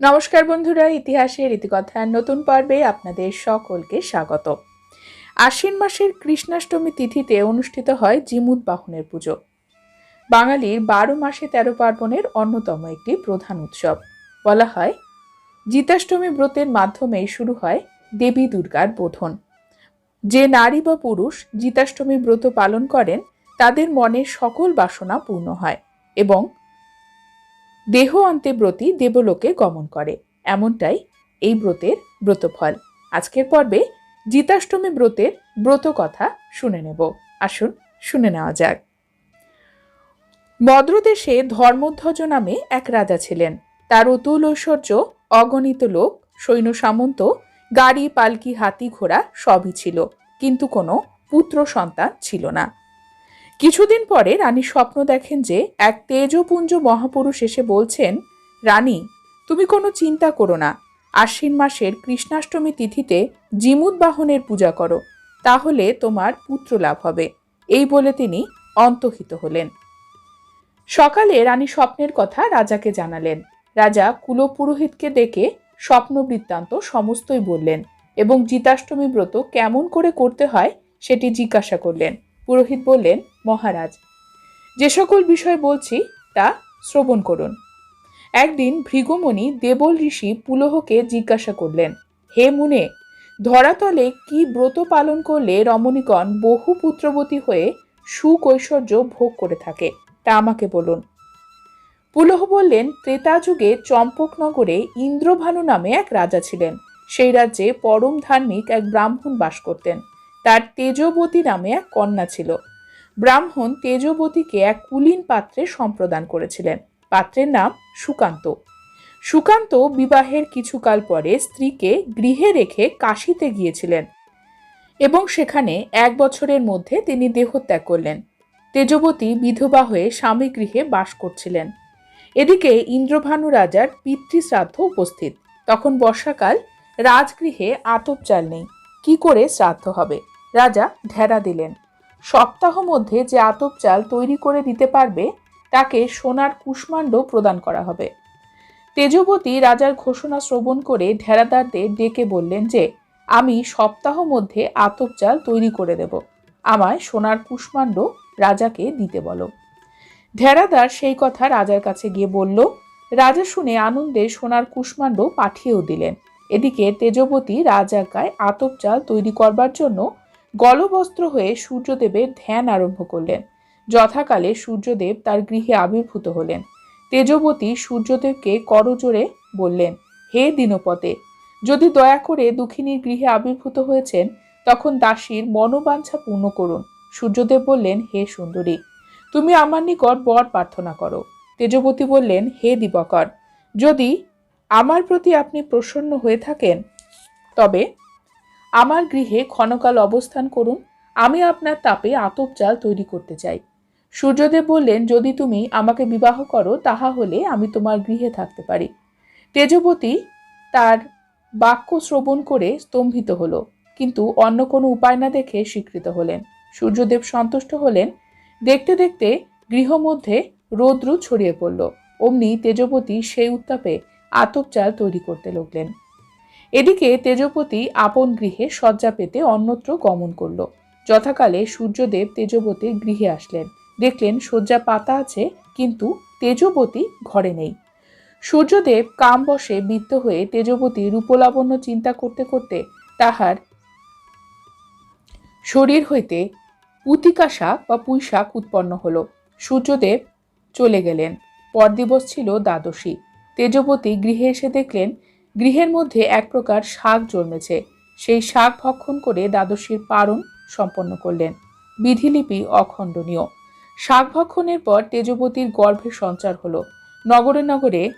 নমস্কার বন্ধুরা, ইতিহাসের ইতিকথার নতুন পর্বে আপনাদের সকলকে স্বাগত। আশ্বিন মাসের কৃষ্ণাষ্টমী তিথিতে অনুষ্ঠিত হয় জিমুদ বাহনের পুজো। বাঙালির বারো মাসে তেরো পার্বণের অন্যতম একটি প্রধান উৎসব। বলা হয়, জিতাষ্টমী ব্রতের মাধ্যমেই শুরু হয় দেবী দুর্গার বোধন। যে নারী বা পুরুষ জিতাষ্টমী ব্রত পালন করেন, তাদের মনের সকল বাসনা পূর্ণ হয় এবং দেহ অন্তে ব্রতী দেবলোকে গমন করে। এমনটাই এই ব্রতের ব্রতফল। আজকের পর্বে জিতাষ্টমী ব্রতের ব্রত কথা শুনে নেব। আসুন শুনে নেওয়া যাক। মদ্রদেশে ধর্মধ্বজ নামে এক রাজা ছিলেন। তার অতুল ঐশ্বর্য, অগণিত লোক, সৈন্য সামন্ত, গাড়ি, পালকি, হাতি ঘোড়া সবই ছিল। কিন্তু কোনো পুত্র সন্তান ছিল না। কিছুদিন পরে রানী স্বপ্ন দেখেন যে এক তেজপুঞ্জ মহাপুরুষ এসে বলছেন, রানী, তুমি কোনো চিন্তা করো না। আশ্বিন মাসের কৃষ্ণাষ্টমী তিথিতে জিমুদ বাহনের পূজা করো। তাহলে তোমার পুত্র লাভ হবে। এই বলে তিনি অন্তহিত হলেন। সকালে রানী স্বপ্নের কথা রাজাকে জানালেন। রাজা কুলপুরোহিতকে ডেকে স্বপ্ন বৃত্তান্ত সমস্তই বললেন এবং জিতাষ্টমী ব্রত কেমন করে করতে হয় সেটি জিজ্ঞাসা করলেন। পুরোহিত বললেন, মহারাজ, যে সকল বিষয় বলছি, তা শ্রবণ করুন। একদিন ভৃগুমণি দেবল ঋষি পুলহকে জিজ্ঞাসা করলেন, হে মুনে, ধরাতলে কি ব্রত পালন করলে রমণীগণ বহু পুত্রবতী হয়ে সুকৈশ্বর্য ভোগ করে থাকে? তা আমাকে বলুন। পুলহ বললেন, ত্রেতা যুগে চম্পকনগরে ইন্দ্রভানু নামে এক রাজা ছিলেন। সেই রাজ্যে পরম ধার্মিক এক ব্রাহ্মণ বাস করতেন। তার তেজবতী নামে এক কন্যা ছিল। ব্রাহ্মণ তেজবতীকে এক কুলীন পাত্রে সম্প্রদান করেছিলেন। পাত্রের নাম সুকান্ত। সুকান্ত বিবাহের কিছুকাল পরে স্ত্রীকে গৃহে রেখে কাশিতে গিয়েছিলেন এবং সেখানে এক বছরের মধ্যে তিনি দেহত্যাগ করলেন। তেজবতী বিধবা হয়ে স্বামী গৃহে বাস করছিলেন। এদিকে ইন্দ্রভানু রাজার পিতৃশ্রাদ্ধ উপস্থিত। তখন বর্ষাকাল, রাজগৃহে আতপ চাল নেই। কি করে শ্রাদ্ধ হবে? রাজা ঢেরা দিলেন। সপ্তাহ মধ্যে যে আতপ চাল তৈরি করে দিতে পারবে, তাকে সোনার কুষ্মাণ্ড প্রদান করা হবে। তেজবতী রাজার ঘোষণা শ্রবণ করে ঢেরাদারদের ডেকে বললেন যে, আমি সপ্তাহ মধ্যে আতপ চাল তৈরি করে দেব। আমায় সোনার কুষ্মাণ্ড রাজাকে দিতে বলো। ঢেরাদার সেই কথা রাজার কাছে গিয়ে বলল। রাজা শুনে আনন্দে সোনার কুষ্মাণ্ড পাঠিয়েও দিলেন। এদিকে তেজবতী রাজাকায় আতপ চাল তৈরি করবার জন্য গলবস্ত্র হয়ে সূর্যদেবের ধ্যান আরম্ভ করলেন। যথাকালে সূর্যদেব তার গৃহে আবির্ভূত হলেন। তেজবতী সূর্যদেবকে করজোরে বললেন, হে দিনপতে, যদি দয়া করে দুঃখিনীর গৃহে আবির্ভূত হয়েছেন, তখন দাসীর মনোবাঞ্ছা পূর্ণ করুন। সূর্যদেব বললেন, হে সুন্দরী, তুমি আমার নিকট বর প্রার্থনা করো। তেজবতী বললেন, হে দিবকর, যদি আমার প্রতি আপনি প্রসন্ন হয়ে থাকেন? তবে আমার গৃহে ক্ষণকাল অবস্থান করুন, আমি আপনার তাপে আতপ চাল তৈরি করতে চাই। সূর্যদেব বললেন, যদি তুমি আমাকে বিবাহ করো, তাহা হলে আমি তোমার গৃহে থাকতে পারি। তেজবতী তার বাক্য শ্রবণ করে স্তম্ভিত হলো, কিন্তু অন্য কোনো উপায় না দেখে স্বীকৃত হলেন। সূর্যদেব সন্তুষ্ট হলেন। দেখতে দেখতে গৃহমধ্যে রৌদ্র ছড়িয়ে পড়ল। অমনি তেজবতী সেই উত্তাপে আতপ চাল তৈরি করতে লাগলেন। এদিকে তেজপতি আপন গৃহে শয্যা পেতে অন্যত্র গমন করল। যথাকালে সূর্যদেব তেজবতীর গৃহে আসলেন। দেখলেন শয্যা পাতা আছে, কিন্তু তেজবতী ঘরে নেই। সূর্যদেব কাম বসে বিত্ত হয়ে তেজবতী রূপলাবণ্য চিন্তা করতে করতে তাহার শরীর হইতে পুতিকা শাক বা পুঁই শাক উৎপন্ন হলো। সূর্যদেব চলে গেলেন। পরদিবস ছিল দ্বাদশী। তেজবতী গৃহে এসে দেখলেন, গৃহের মধ্যে এক প্রকার শাক জন্মেছে। সেই শাক ভক্ষণ করে দ্বাদশীর পারণ সম্পন্ন করলেন। বিধিলিপি অখণ্ডনীয়। শাক ভক্ষণের পর তেজবতীর গর্ভে সঞ্চার হলো। নগরে নগরে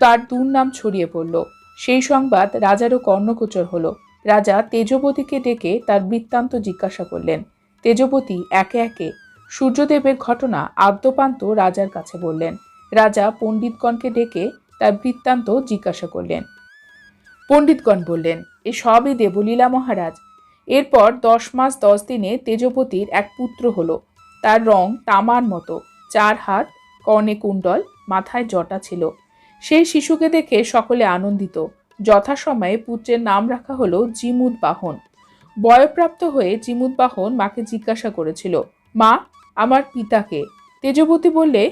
তার দুর্নাম ছড়িয়ে পড়ল। সেই সংবাদ রাজারও কর্ণগোচর হলো। রাজা তেজবতীকে ডেকে তার বৃত্তান্ত জিজ্ঞাসা করলেন। তেজবতী একে একে, সূর্যদেবের ঘটনা আদ্যপান্ত রাজার কাছে বললেন। রাজা পণ্ডিতগণকে ডেকে তার বৃত্তান্ত জিজ্ঞাসা করলেন। পণ্ডিতগণ বললেন, এ সবই দেবলীলা মহারাজ। এরপর দশ মাস দশ দিনে তেজপতির এক পুত্র হল। তার রং তামার মতো। চার হাত, কর্ণে কুণ্ডল, মাথায় জটা ছিল। সেই শিশুকে দেখে সকলে আনন্দিত। যথাসময়ে পুত্রের নাম রাখা হলো জিমুদ বাহন। বয়প্রাপ্ত হয়ে জিমুদ বাহন মাকে জিজ্ঞাসা করেছিল, মা, আমার পিতাকে? তেজবতী বললে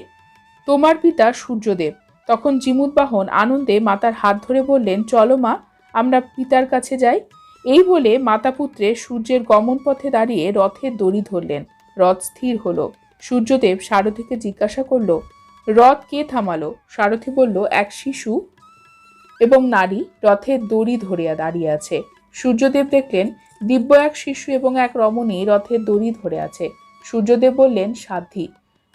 তোমার পিতা সূর্যদেব। তখন জিমুদ বাহন আনন্দে মাতার হাত ধরে বললেন, চলো মা, আমরা পিতার কাছে যাই। এই বলে মাতা পুত্রে সূর্যের গমন পথে দাঁড়িয়ে রথের দড়ি ধরলেন। রথ স্থির হলো। সূর্যদেব সারথীকে জিজ্ঞাসা করল, রথ কে থামালো? সারথী বলল, এক শিশু এবং নারী রথের দড়ি ধরিয়া দাঁড়িয়ে আছে। সূর্যদেব দেখলেন, দিব্য এক শিশু এবং এক রমণী রথের দড়ি ধরে আছে। সূর্যদেব বললেন, সাধ্বী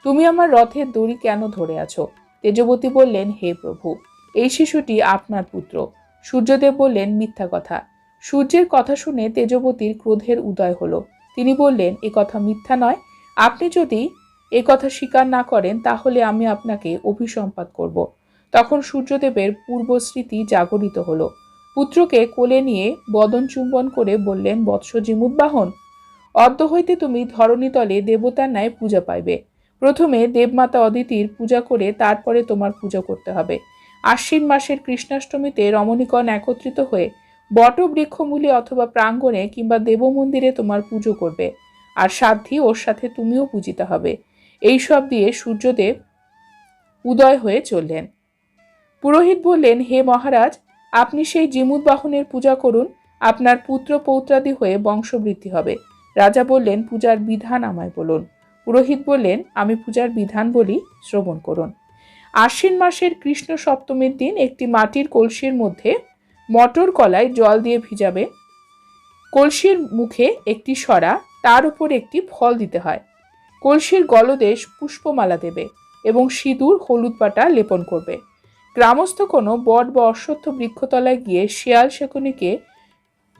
তুমি আমার রথের দড়ি কেন ধরে আছো? তেজবতী বললেন, হে প্রভু, এই শিশুটি আপনার পুত্র। সূর্যদেব বললেন, মিথ্যা কথা। সূর্যের কথা শুনে তেজবতীর ক্রোধের উদয় হলো। তিনি বললেন, এ কথা মিথ্যা নয়। আপনি যদি এ কথা স্বীকার না করেন, তাহলে আমি আপনাকে অভিসম্পাত করব। তখন সূর্যদেবের পূর্বস্মৃতি জাগরিত হলো। পুত্রকে কোলে নিয়ে বদন চুম্বন করে বললেন বৎস জিমুদ্বাহন অদ্য হইতে তুমি ধরণীতলে দেবতার ন্যায় পূজা পাইবে। প্রথমে দেবমাতা অদিতির পূজা করে তারপরে তোমার পূজা করতে হবে। আশ্বিন মাসের কৃষ্ণাষ্টমীতে রমণীগণ একত্রিত হয়ে বটবৃক্ষমূলে অথবা প্রাঙ্গণে কিংবা দেবমন্দিরে তোমার পুজো করবে। আর সাধ্যি ওর সাথে তুমিও পূজিতে হবে। এই সব দিয়ে সূর্যদেব উদয় হয়ে চললেন। পুরোহিত বললেন, হে মহারাজ, আপনি সেই জিমুদ বাহনের পূজা করুন। আপনার পুত্র পৌত্রাদি হয়ে বংশবৃদ্ধি হবে। রাজা বললেন, পূজার বিধান আমায় বলুন। পুরোহিত বললেন, আমি পূজার বিধান বলি, শ্রবণ করুন। আশ্বিন মাসের কৃষ্ণ সপ্তমীর দিন একটি মাটির কলসির মধ্যে মটর কলায় জল দিয়ে ভিজাবে। কলসির মুখে একটি সরা, তার উপর একটি ফল দিতে হয়। কলসির গলদেশ পুষ্পমালা দেবে এবং সিঁদুর, হলুদ পাটা লেপন করবে। গ্রামস্থ কোনো বট বা অশ্বত্থ বৃক্ষতলায় গিয়ে শিয়াল শকুনিকে,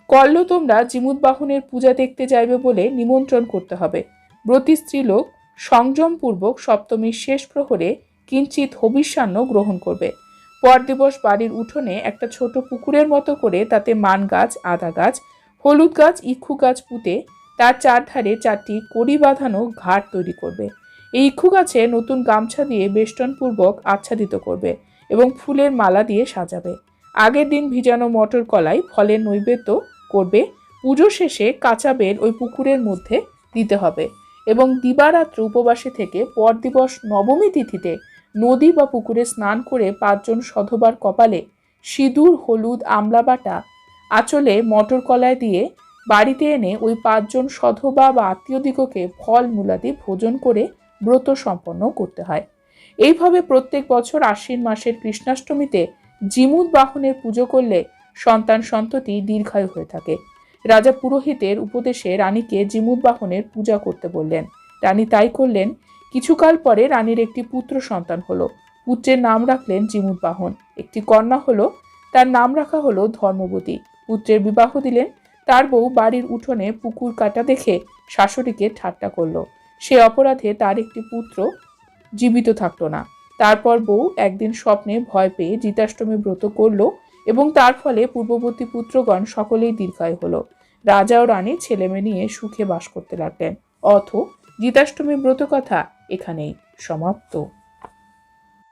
কল্ল তোমরা জিমুদ বাহনের পূজা দেখতে যাইবে বলে নিমন্ত্রণ করতে হবে। ব্রতী স্ত্রীলোক সংযমপূর্বক সপ্তমীর শেষ প্রহরে কিঞ্চিত হবিষ্যান্ন গ্রহণ করবে। পর দিবস বাড়ির উঠোনে একটা ছোট পুকুরের মতো করে তাতে মান গাছ, আদা গাছ, হলুদ গাছ, ইক্ষু গাছ পুঁতে তার চারধারে চারটি কড়ি বাঁধানো ঘাট তৈরি করবে। এই ইক্ষু গাছে নতুন গামছা দিয়ে বেষ্টনপূর্বক আচ্ছাদিত করবে এবং ফুলের মালা দিয়ে সাজাবে। আগের দিন ভিজানো মটর কলাই ফলের নৈবেদ্য করবে। পুজো শেষে কাঁচা বেল ওই পুকুরের মধ্যে দিতে হবে। এবং দিবারাত্র উপবাসে থেকে পর দিবস নবমী তিথিতে নদী বা পুকুরে স্নান করে পাঁচজন সধবার কপালে সিঁদুর, হলুদ, আমলা বাটা, আঁচলে মটর কলায় দিয়ে বাড়িতে এনে ওই পাঁচজন সধবা বা আত্মীয়দিগকে ফল মূলাদি ভোজন করে ব্রত সম্পন্ন করতে হয়। এইভাবে প্রত্যেক বছর আশ্বিন মাসের কৃষ্ণাষ্টমীতে জিমুদ বাহনের পুজো করলে সন্তান সন্ততি দীর্ঘায়ু হয়ে থাকে। রাজা পুরোহিতের উপদেশে রানীকে জিমুদ বাহনের পূজা করতে বললেন। রানী তাই করলেন। কিছুকাল পরে রানীর একটি পুত্র সন্তান হলো। পুত্রের নাম রাখলেন জিমুদ বাহন। একটি কন্যা হলো, তার নাম রাখা হলো ধর্মবতী। পুত্রের বিবাহ দিলেন। তার বউ বাড়ির উঠোনে পুকুর কাটা দেখে শাশুড়িকে ঠাট্টা করল। সে অপরাধে তার একটি পুত্র জীবিত থাকতো না। তারপর বউ একদিন স্বপ্নে ভয় পেয়ে জিতাষ্টমী ব্রত করল এবং তার ফলে পূর্ববর্তী পুত্রগণ সকলেই দীর্ঘায় হলো। রাজা ও রানী ছেলেমেয়ে নিয়ে সুখে বাস করতে লাগলেন। অথ গীতাষ্টমী ব্রত কথা এখানেই সমাপ্ত।